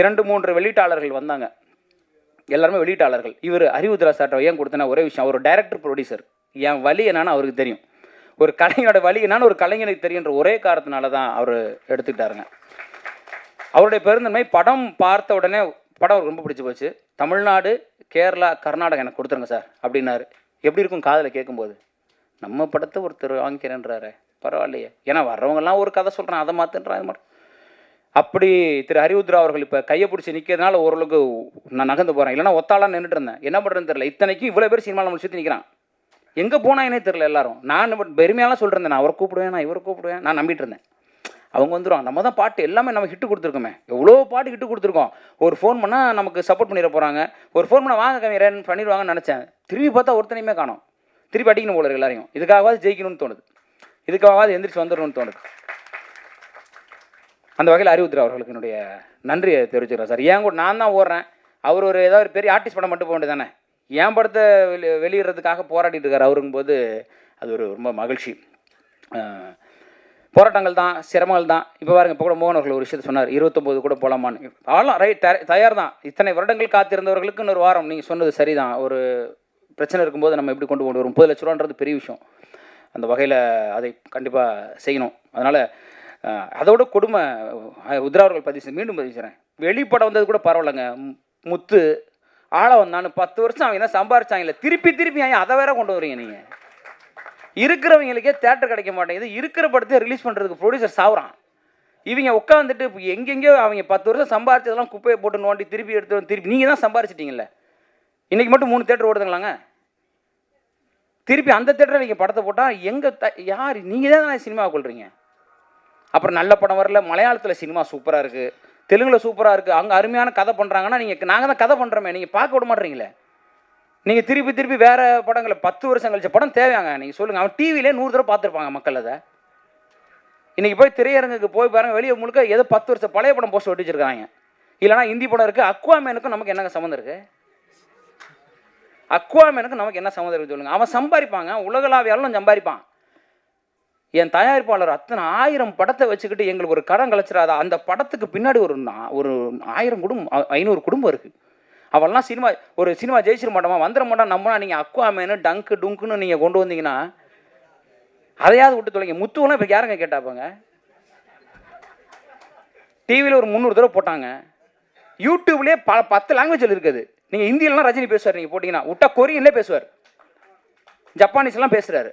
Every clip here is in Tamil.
இரண்டு மூன்று வெளியீட்டாளர்கள் வந்தாங்க. எல்லாருமே வெளியீட்டாளர்கள். இவர் அறிவுத்ரா சாட்டை ஏன் கொடுத்தனா ஒரே விஷயம் அவர் டைரக்டர் ப்ரொடியூசர் என் வழி என்னன்னு அவருக்கு தெரியும். ஒரு கலைஞனோட வழி என்னன்னு ஒரு கலைஞனுக்கு தெரியுன்ற ஒரே காரணத்தினால தான் அவர் எடுத்துக்கிட்டாருங்க. அவருடைய பெருந்தன்மை படம் பார்த்த உடனே படம் ரொம்ப பிடிச்சி போச்சு. தமிழ்நாடு கேரளா கர்நாடகா எனக்கு கொடுத்துருங்க சார் அப்படின்னாரு. எப்படி இருக்கும் காதில் கேட்கும்போது நம்ம படத்தை ஒருத்தர் வாங்கிக்கிறேன்றாரு பரவாயில்லையே. ஏன்னா வர்றவங்கெல்லாம் ஒரு கதை சொல்கிறேன் அதை மாற்றுன்றான் அது மட்டும் அப்படி திரு ஹரிவுத்ரா அவர்கள் இப்போ கையை பிடிச்சி நிற்கிறதுனால ஓரளவுக்கு நான் நகர்ந்து போகிறேன் இல்லைன்னா ஒத்தாலாம் நின்றுட்டு இருந்தேன். என்ன பண்ணுறதுன்னு தெரியல. இத்தனைக்கும் இவ்வளோ பேர் சினிமா நம்ம சுற்றி நிற்கிறான் எங்கே போனாங்கன்னே தெரில எல்லாரும். நான் பெருமையாலாம் சொல்கிறேன் நான் அவரை கூப்பிடுவேன் நான் இவரை கூப்பிடுவேன் நான் நம்பிட்டு இருந்தேன். அவங்க வந்துடுவாங்க நம்ம தான் பாட்டு எல்லாமே நம்ம ஹிட்டு கொடுத்துருக்கோமே. எவ்வளோ பாட்டு ஹிட்டு கொடுத்துருக்கோம். ஒரு ஃபோன் பண்ணால் நமக்கு சப்போர்ட் பண்ணிட போகிறாங்க ஒரு ஃபோன் பண்ணால் வாங்க கவிஞரன் பண்ணிடுவாங்கன்னு நினச்சேன். திரும்பி பார்த்தா ஒருத்தனையுமே காணும். திருப்பி அடிக்கணும் போல எல்லாரையும். இதுக்காகவாது ஜெயிக்கணும்னு தோணுது. இதுக்காகவாது எந்திரிச்சு வந்துடணும்னு தோணுது. அந்த வகையில் அறிவுத்திர அவர்களுக்கு என்னுடைய நன்றியை தெரிவிச்சுக்கிறேன் சார். ஏன் கூட நான் தான் ஓடுறேன். அவர் ஒரு ஏதாவது ஒரு பெரிய ஆர்டிஸ்ட் படம் மட்டும் போக வேண்டியதானே என் படத்தை வெளி வெளியிடுறதுக்காக போராடிட்டு இருக்கார் அவருங்கும்போது அது ஒரு ரொம்ப மகிழ்ச்சி. போராட்டங்கள் தான் சிரமங்கள் தான். இப்போ பாருங்க இப்போ கூட மோகன் அவர்கள் ஒரு விஷயத்தை சொன்னார். இருபத்தொம்போது கூட போகலாமான்னு ஆலாம் ரைட் தயார் தான். இத்தனை வருடங்கள் காத்திருந்தவர்களுக்கு இன்னொரு வாரம் நீங்கள் சொன்னது சரிதான். ஒரு பிரச்சனை இருக்கும்போது நம்ம எப்படி கொண்டு கொண்டு வரும் முப்பது லட்ச ரூபான்றது பெரிய விஷயம். அந்த வகையில் அதை கண்டிப்பாக செய்யணும். அதனால் அதோட கொடுமை அஹ், உத்ரா அவர்கள் பதிவு செய்ய மீண்டும் பதிவு செய்கிறேன் வெளிப்படம் வந்தது கூட பரவாயில்லைங்க. முத்து ஆள வந்தான்னு பத்து வருஷம் அவங்க என்ன சம்பாரிச்சாங்கல்ல திருப்பி திருப்பி ஏன் அதை வேற கொண்டு வரீங்க நீங்கள் இருக்கிறவங்களுக்கே தேட்டர் கிடைக்க மாட்டேங்குது. இருக்கிற படத்தை ரிலீஸ் பண்ணுறதுக்கு ப்ரொடியூசர் சாவுறான். இவங்க உட்காந்துட்டு இப்போ எங்கெங்கேயோ அவங்க பத்து வருஷம் சம்பாரிச்சதெல்லாம் குப்பையை போட்டு நோண்டி திருப்பி எடுத்து வந்து திருப்பி நீங்கள் தான் சம்பாரிச்சிட்டீங்கல்ல? இன்றைக்கி மட்டும் மூணு தேட்டர் ஓடுதுங்களாங்க? திருப்பி அந்த தேட்டரில் நீங்கள் படத்தை போட்டால் எங்கே த யார் நீங்கள் தான் சினிமா கொள்றீங்க அப்புறம் நல்ல படம் வரல. மலையாளத்தில் சினிமா சூப்பராக இருக்குது தெலுங்கில் சூப்பராக இருக்குது அங்கே அருமையான கதை பண்ணுறாங்கன்னா நீங்கள் நாங்கள் தான் கதை பண்ணுறோமே நீங்கள் பார்க்க விட மாட்டீங்களே. நீங்கள் திருப்பி திருப்பி வேறு படங்களை பத்து வருஷம் கழிச்ச படம் தேவையாங்க. நீங்கள் சொல்லுங்கள் அவன் டிவிலே நூறு தடவை பார்த்துருப்பாங்க மக்கள் அதை. இன்றைக்கி போய் திரையரங்குக்கு போய் பாருங்க. வெளியே முழுக்க ஏதோ பத்து வருஷம் பழைய படம் போஸ்ட் ஒட்டி வச்சுருக்காங்க இல்லைனா ஹிந்தி படம் இருக்குது அக்வாமேனுக்கும் நமக்கு என்னங்க சம்மந்தம் இருக்குது அக்வாமேனுக்கும் நமக்கு என்ன சம்மந்தம் இருக்குது சொல்லுங்கள் அவன் சம்பாதிப்பாங்க. உலகளாவியாலும் சம்பாதிப்பான். என் தயாரிப்பாளர் அத்தனை ஆயிரம் படத்தை வச்சுக்கிட்டு எங்களுக்கு ஒரு கடன் கழிச்சிடாத அந்த படத்துக்கு பின்னாடி ஒரு நா- ஒரு ஆயிரம் குடும்பம் ஐநூறு குடும்பம் இருக்குது அவெல்லாம் சினிமா ஒரு சினிமா ஜெயிச்சிட மாட்டோமா வந்துட மாட்டோம் நம்மனா நீங்கள் அக்குவாமேனு டங்கு டுங்குன்னு நீங்கள் கொண்டு வந்தீங்கன்னா அதையாவது விட்டு தொலைங்க. முத்துவெல்லாம் இப்போ யாருங்க கேட்டாப்பாங்க டிவியில் ஒரு முந்நூறு தடவை போட்டாங்க. யூடியூப்லேயே பல பத்து லாங்குவேஜில் இருக்குது. நீங்கள் ஹிந்தியிலலாம் ரஜினி பேசுவார் நீங்கள் போட்டிங்கன்னா விட்டா கொரியன்லேயே பேசுவார். ஜப்பானீஸ்லாம் பேசுகிறாரு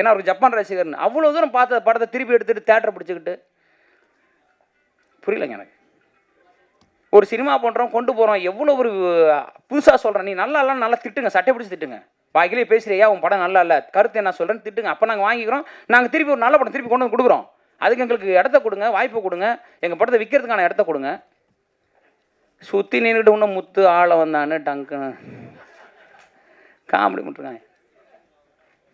ஏன்னா அவருக்கு ஜப்பான் ரசிகர்னு. அவ்வளோ தூரம் பார்த்த படத்தை திருப்பி எடுத்துட்டு தேட்டரை பிடிச்சிக்கிட்டு. புரியலங்க எனக்கு. ஒரு சினிமா பண்ணுறோம் கொண்டு போகிறோம் எவ்வளோ ஒரு புதுசாக சொல்கிறேன் நீ நல்லா இல்லை நல்லா திட்டுங்க. சட்டை பிடிச்சி திட்டுங்க. பாக்கிலே பேசுறியா உன் படம் நல்லா இல்லை. கருத்து என்ன சொல்கிறேன்னு திட்டுங்க. அப்போ நாங்கள் வாங்கிக்கிறோம். நாங்கள் திருப்பி ஒரு நல்ல படம் திருப்பி கொண்டு வந்து கொடுக்குறோம். அதுக்கு எங்களுக்கு இடத்த கொடுங்க வாய்ப்பு கொடுங்க. எங்கள் படத்தை விற்கிறதுக்கான இடத்த கொடுங்க. சுற்றி நின்றுட்டு இன்னும் முத்து ஆளை வந்தான்னு டங்குன்னு காமெடி பண்ணிருக்காங்க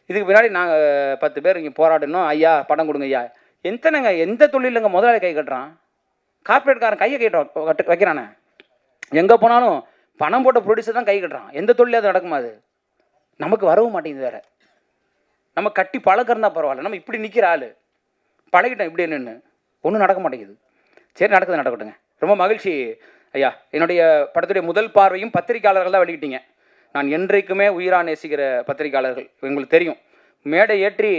இதுக்கு பின்னாடி நாங்கள் பத்து பேர் இங்கே போராடணும் ஐயா படம் கொடுங்க ஐயா. எத்தனைங்க எந்த தொழிலுங்க முதலாளி கை கட்டுறான்? கார்பரேட்காரன் கையை கட்டுறான் கட்டு வைக்கிறானே. எங்கே போனாலும் பணம் போட்ட ப்ரொடியூசர் தான் கை கட்டுறான். எந்த தொழிலும் அது நடக்குமா அது? நமக்கு வரவும் மாட்டேங்குது வேற. நம்ம கட்டி பழக்கிறதா பரவாயில்ல. நம்ம இப்படி நிற்கிற ஆள். பழகிட்டோம் இப்படி நின்று ஒன்றும் நடக்க மாட்டேங்குது. சரி நடக்குது நடக்கட்டுங்க. ரொம்ப மகிழ்ச்சி ஐயா. என்னுடைய படத்துடைய முதல் பார்வையும் பத்திரிகையாளர்கள் தான் வெளியிட்டீங்க. நான் என்றைக்குமே உயிரா நேசிக்கிற பத்திரிக்கையாளர்கள் உங்களுக்கு தெரியும். மேடை ஏற்றி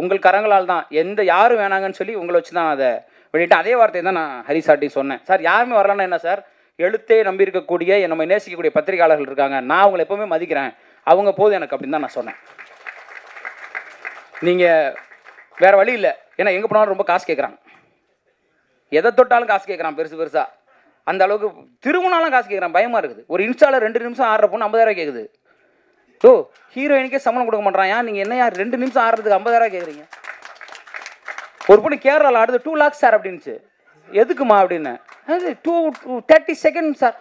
உங்கள் கரங்களால் தான் எந்த யாரும் வேணாங்கன்னு சொல்லி உங்களை வச்சு தான் அதை வெளியிட்டேன். அதே வார்த்தையை தான் நான் ஹரி சொன்னேன். சார் யாருமே வரலன்னா என்ன சார்? எழுத்தே நம்பி இருக்கக்கூடிய நம்ம நேசிக்கக்கூடிய பத்திரிகையாளர்கள் இருக்காங்க. நான் அவங்களை எப்பவுமே மதிக்கிறேன். அவங்க போதும் எனக்கு அப்படின்னு தான் நான் சொன்னேன். நீங்கள் வேற வழி இல்லை. ஏன்னா எங்கே போனாலும் ரொம்ப காசு கேட்குறாங்க. எதை தொட்டாலும் காசு கேட்குறான் பெருசு பெருசாக அந்த அளவுக்கு திருமணாலும் காசு கேட்குறான் பயமாக இருக்குது. ஒரு இன்ஸ்டாவில் ரெண்டு நிமிஷம் ஆடுற பொண்ணு ஐம்பதாயிரம் கேட்குது ஸோ ஹீரோயினுக்கே சம்பளம் கொடுக்க மாட்டான் ஏன் நீங்கள் என்ன யார் ரெண்டு நிமிஷம் ஆடுறதுக்கு ஐம்பதாயிரம் கேட்குறீங்க ஒரு பொண்ணு கேரளாவில் ஆடுது டூ லேக்ஸ் சார் அப்படின்னுச்சு. எதுக்குமா அப்படின்னு? அது டூ தேர்ட்டி செகண்ட் சார்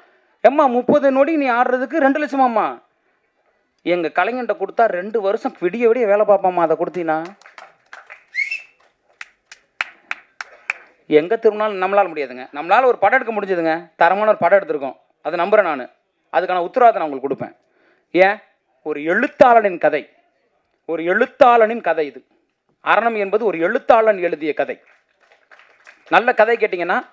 எம்மா முப்பது நொடி நீ ஆடுறதுக்கு ரெண்டு லட்சமாம்மா. எங்கள் கலைஞன்ட்ட கொடுத்தா ரெண்டு வருஷம் விடிய விடிய வேலை பார்ப்பாம்மா அதை கொடுத்தீங்கன்னா எங்கே திரும்பினாலும் நம்மளால் முடியாதுங்க. நம்மளால் ஒரு படம் எடுக்க முடிஞ்சதுங்க. தரமான ஒரு படம் எடுத்திருக்கோம். அதை நம்புகிறேன் நான். அதுக்கான உத்தரவாதம் நான் உங்களுக்கு கொடுப்பேன். ஏன்? ஒரு எழுத்தாளனின் கதை. ஒரு எழுத்தாளனின் கதை இது. அரணம் என்பது ஒரு எழுத்தாளன் எழுதிய கதை. நல்ல கதை கேட்டிங்கன்னா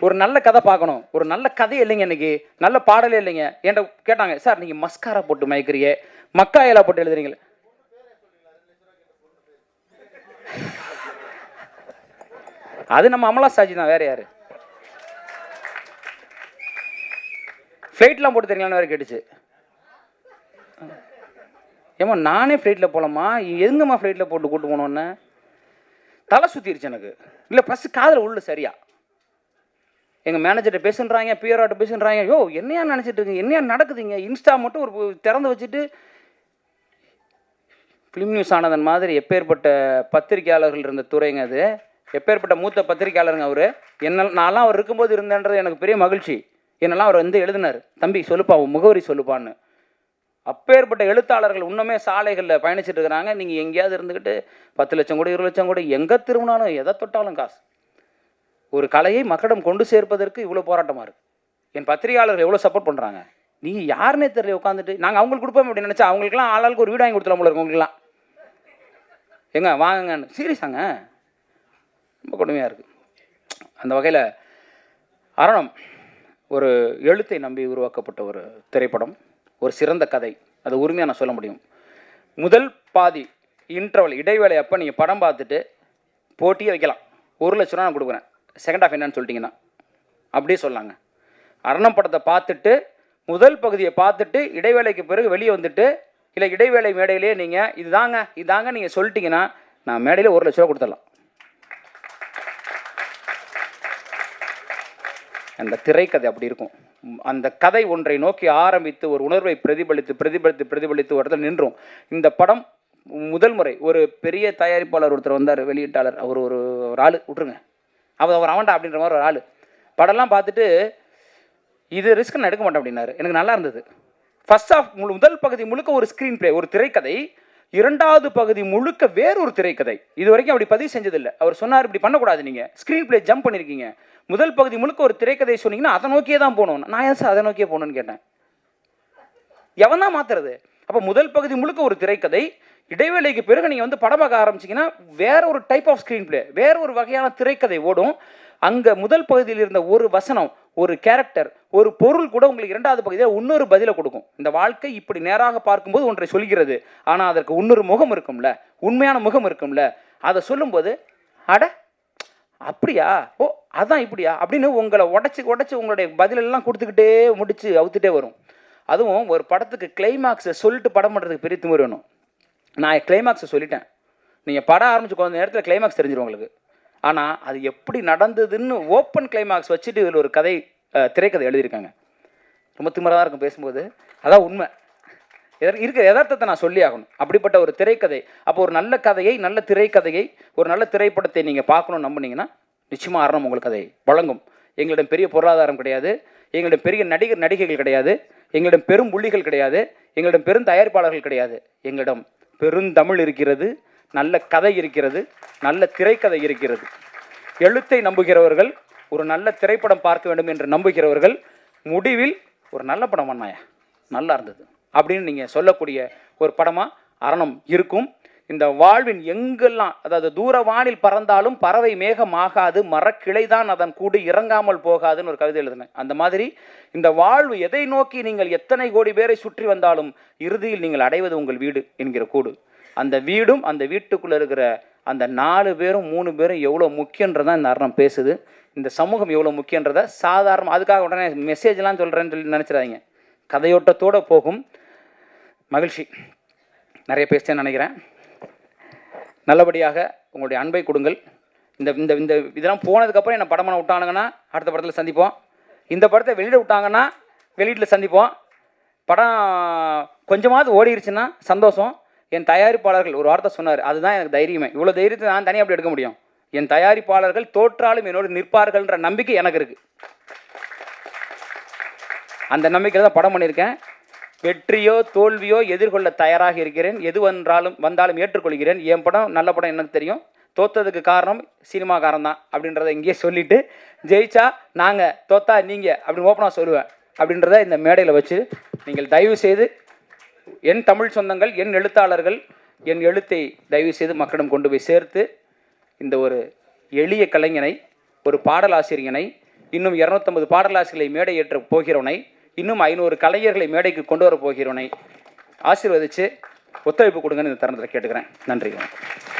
ஒரு நல்ல கதை பார்க்கணும். ஒரு நல்ல கதை இல்லைங்க இன்னைக்கு. நல்ல பாடலே இல்லைங்க. என்கிட்ட கேட்டாங்க சார் நீங்கள் மஸ்காரா போட்டு மயக்கிறியே மக்காயலா போட்டு எழுதுறீங்களே அது நம்ம அமலா சாஜி தான் வேற யாரு? ஃப்ளைட்லாம் போட்டு தெரியுங்களான்னு வேறு கேட்டுச்சு. ஏம்மா நானே ஃப்ளைட்டில் போகலாமா எங்கம்மா ஃப்ளைட்டில் போட்டு கூட்டு போனோன்னு தலை சுற்றிருச்சு எனக்கு. இல்லை ஃபஸ்ட்டு காதில் உள்ள சரியா. எங்கள் மேனேஜர்கிட்ட பேசுன்றாங்க பிஆர்ஆட்ட பேசுன்றாங்க. யோ என்னையா நினச்சிட்டு இருக்கீங்க? என்னையா நடக்குதுங்க? இன்ஸ்டா மட்டும் ஒரு திறந்து வச்சுட்டு ஃபிலிம் நியூஸ் ஆனதன் மாதிரி எப்பேற்பட்ட பத்திரிகையாளர்கள் இருந்த துறைங்க அது. எப்பேற்பட்ட மூத்த பத்திரிகையாளருங்க அவர். என்ன நான்லாம் அவர் இருக்கும்போது இருந்தேன்றது எனக்கு பெரிய மகிழ்ச்சி. என்னெல்லாம் அவர் வந்து எழுதினார். தம்பி சொல்லுப்பா முகவரி சொல்லுப்பான்னு. அப்பேற்பட்ட எழுத்தாளர்கள் இன்னுமே சாலைகளில் பயணிச்சுட்டு இருக்கிறாங்க. நீங்கள் எங்கேயாவது இருந்துக்கிட்டு பத்து லட்சம் கூட இருபது லட்சம் கூட எங்கே திரும்பினாலும் எதை தொட்டாலும் காசு. ஒரு கலையை மக்களிடம் கொண்டு சேர்ப்பதற்கு இவ்வளோ போராட்டமாக இருக்குது என் பத்திரிகையாளர்கள் எவ்வளோ சப்போர்ட் பண்ணுறாங்க நீங்கள் யாருன்னே தெரியல உட்காந்துட்டு நாங்கள் அவங்களுக்கு கொடுப்போம் அப்படின்னு நினச்சா அவங்களுக்குலாம் ஆளாளுக்கு ஒரு வீடு வாங்கி கொடுத்துலாம் போல இருக்கு உங்களுக்குலாம் எங்க வாங்கங்கன்னு. சீரியஸாங்க. ரொம்ப கொடுமையாக இருக்குது அந்த வகையில் அரணம் ஒரு எழுத்தை நம்பி உருவாக்கப்பட்ட ஒரு திரைப்படம் ஒரு சிறந்த கதை. அது உரிமையாக நான் சொல்ல முடியும். முதல் பாதி இன்டர்வல் இடைவேளை அப்போ நீங்கள் படம் பார்த்துட்டு போட்டியே வைக்கலாம். ஒரு லட்ச ரூபா நான் கொடுக்குறேன். செகண்ட் ஹாஃப் என்னன்னு சொல்லிட்டீங்கன்னா. அப்படியே சொல்லாங்க. அரணம் படத்தை பார்த்துட்டு முதல் பகுதியை பார்த்துட்டு இடைவேளைக்கு பிறகு வெளியே வந்துட்டு இல்லை இடைவேளை மேடையிலே நீங்கள் இதுதாங்க இதாங்க நீங்கள் சொல்லிட்டீங்கன்னா நான் மேடையில் ஒரு லட்ச ரூபா கொடுத்துடலாம். அந்த திரைக்கதை அப்படி இருக்கும். அந்த கதை ஒன்றை நோக்கி ஆரம்பித்து ஒரு உணர்வை பிரதிபலித்து பிரதிபலித்து பிரதிபலித்து ஒரு இடத்துல நின்றும். இந்த படம் முதல் முறை ஒரு பெரிய தயாரிப்பாளர் ஒருத்தர் வந்தார் வெளியீட்டாளர். அவர் ஒரு ஒரு ஆள். விட்ருங்க அவர் அவர் அவன்டா அப்படின்ற மாதிரி ஒரு ஆள். படம்லாம் பார்த்துட்டு இது ரிஸ்க் நான் எடுக்க மாட்டேன் அப்படின்னாரு. எனக்கு நல்லா இருந்தது. ஃபர்ஸ்ட் ஆஃப் முழு முதல் பகுதி முழுக்க ஒரு ஸ்க்ரீன் ப்ளே ஒரு திரைக்கதை. இரண்டாவது பகுதி முழுக்க வேறொரு திரைக்கதை. இது வரைக்கும் அப்படி பதிவு செஞ்சதில்லை. அவர் சொன்னார் இப்படி பண்ணக்கூடாது நீங்கள் ஸ்க்ரீன் ப்ளே ஜம்ப் பண்ணியிருக்கீங்க முதல் பகுதி முழுக்க ஒரு திரைக்கதை சொன்னீங்கன்னா அதை நோக்கியே தான் போகணும். நான் ஏன் சார் அதை நோக்கியே போகணும்னு கேட்டேன். எவன் தான் மாத்துறது? அப்போ முதல் பகுதி முழுக்க ஒரு திரைக்கதை இடைவேளைக்கு பிறகு நீங்கள் வந்து படம் பார்க்க ஆரம்பிச்சீங்கன்னா வேற ஒரு டைப் ஆஃப் ஸ்க்ரீன் பிளே வேற ஒரு வகையான திரைக்கதை ஓடும். அங்கே முதல் பகுதியில் இருந்த ஒரு வசனம் ஒரு கேரக்டர் ஒரு பொருள் கூட உங்களுக்கு இரண்டாவது பகுதியில் இன்னொரு பதிலை கொடுக்கும். இந்த வாழ்க்கை இப்படி நேராக பார்க்கும்போது ஒன்றை சொல்கிறது. ஆனால் அதற்கு இன்னொரு முகம் இருக்கும்ல உண்மையான முகம் இருக்கும்ல. அதை சொல்லும்போது அட அப்படியா? ஓ அதான் இப்படியா? அப்படின்னு உங்களை உடச்சி உடச்சி உங்களுடைய பதிலெல்லாம் கொடுத்துக்கிட்டே முடிச்சு அவுத்துட்டே வரும். அதுவும் ஒரு படத்துக்கு கிளைமாக்ஸை சொல்லிட்டு படம் பண்ணுறதுக்கு பெரிய திமுறை வேணும். நான் கிளைமாக்ஸை சொல்லிட்டேன். நீங்கள் படம் ஆரம்பிச்சு கொஞ்ச நேரத்தில் கிளைமாக்ஸ் தெரிஞ்சிடும் உங்களுக்கு. ஆனால் அது எப்படி நடந்ததுன்னு ஓப்பன் கிளைமாக்ஸ் வச்சுட்டு இதில் ஒரு கதை திரைக்கதை எழுதியிருக்காங்க. ரொம்ப திமிராக தான் இருக்கும் பேசும்போது. அதான் உண்மை. இருக்கிற யதார்த்தத்தை நான் சொல்லி ஆகணும் அப்படிப்பட்ட ஒரு திரைக்கதை. அப்போ ஒரு நல்ல கதையை நல்ல திரைக்கதையை ஒரு நல்ல திரைப்படத்தை நீங்கள் பார்க்கணும்னு நம்புனீங்கன்னா நிச்சயமாக அரணம் உங்களுக்கு அதை வழங்கும். எங்களிடம் பெரிய பொருளாதாரம் கிடையாது. எங்களிடம் பெரிய நடிகர் நடிகைகள் கிடையாது. எங்களிடம் பெரும் புள்ளிகள் கிடையாது. எங்களிடம் பெரும் தயாரிப்பாளர்கள் கிடையாது. எங்களிடம் பெருந்தமிழ் இருக்கிறது நல்ல கதை இருக்கிறது நல்ல திரைக்கதை இருக்கிறது. எழுத்தை நம்புகிறவர்கள் ஒரு நல்ல திரைப்படம் பார்க்க வேண்டும் என்று நம்புகிறவர்கள் முடிவில் ஒரு நல்ல படம் பண்ணாயா நல்லா இருந்தது. அப்படின்னு நீங்கள் சொல்லக்கூடிய ஒரு படமாக அரணம் இருக்கும். இந்த வாழ்வின் எங்கெல்லாம் அதாவது தூரவானில் பறந்தாலும் பறவை மேகமாகாது மரக்கிளைதான் அதன் கூடு இறங்காமல் போகாதுன்னு ஒரு கவிதை எழுதினேன். அந்த மாதிரி இந்த வாழ்வு எதை நோக்கி நீங்கள் எத்தனை கோடி பேரை சுற்றி வந்தாலும் இறுதியில் நீங்கள் அடைவது உங்கள் வீடு என்கிற கூடு. அந்த வீடும் அந்த வீட்டுக்குள்ளே இருக்கிற அந்த நாலு பேரும் மூணு பேரும் எவ்வளோ முக்கியன்றதான் இந்த அரணம் பேசுது. இந்த சமூகம் எவ்வளோ முக்கியன்றதை சாதாரண அதுக்காக உடனே மெசேஜ்லாம் சொல்கிறேன்னு சொல்லி நினச்சிடாதீங்க. கதையோட்டத்தோடு போகும். மகிழ்ச்சி. நிறைய பேசிட்டேன்னு நினைக்கிறேன். நல்லபடியாக உங்களுடைய அன்பை கொடுங்கள். இந்த இந்த இந்த இதெல்லாம் போனதுக்கப்புறம் என்ன படம் பண்ண விட்டானுங்கன்னா அடுத்த படத்தில் சந்திப்போம். இந்த படத்தை வெளியிட விட்டாங்கன்னா வெளியீட்டில் சந்திப்போம். படம் கொஞ்சமாவது ஓடிருச்சுன்னா சந்தோஷம். என் தயாரிப்பாளர்கள் ஒரு வார்த்தை சொன்னார். அதுதான் எனக்கு தைரியமே. இவ்வளோ தைரியத்தை நான் தனியாக அப்படி எடுக்க முடியும்? என் தயாரிப்பாளர்கள் தோற்றாலும் என்னோடு நிற்பார்கள்ன்ற நம்பிக்கை எனக்கு இருக்குது அந்த நம்பிக்கையில் தான் படம் பண்ணியிருக்கேன். வெற்றியோ தோல்வியோ எதிர்கொள்ள தயாராக இருக்கிறேன். எது வந்தாலும் வந்தாலும் ஏற்றுக்கொள்கிறேன். என் படம் நல்ல படம் எனக்கு தெரியும். தோத்ததுக்கு காரணம் சினிமாக்காரன் தான் அப்படின்றத இங்கேயே சொல்லிட்டு ஜெயிச்சா நாங்கள் தோத்தா நீங்கள் அப்படின்னு ஓப்பனாக சொல்லுவேன். அப்படின்றத இந்த மேடையில் வச்சு நீங்கள் தயவு செய்து என் தமிழ் சொந்தங்கள் என் எழுத்தாளர்கள் என் எழுத்தை தயவு செய்து மக்களிடம் கொண்டு போய் சேர்த்து இந்த ஒரு எளிய கலைஞனை ஒரு பாடலாசிரியனை இன்னும் இரநூத்தம்பது பாடலாசிரியர்களை மேடை ஏற்ற போகிறவனை இன்னும் ஐநூறு கலைஞர்களை மேடைக்கு கொண்டு வர போகிறவனை ஆசீர்வதித்து ஒத்துழைப்பு கொடுங்கன்னு இந்த தருணத்தில் கேட்டுக்கிறேன். நன்றி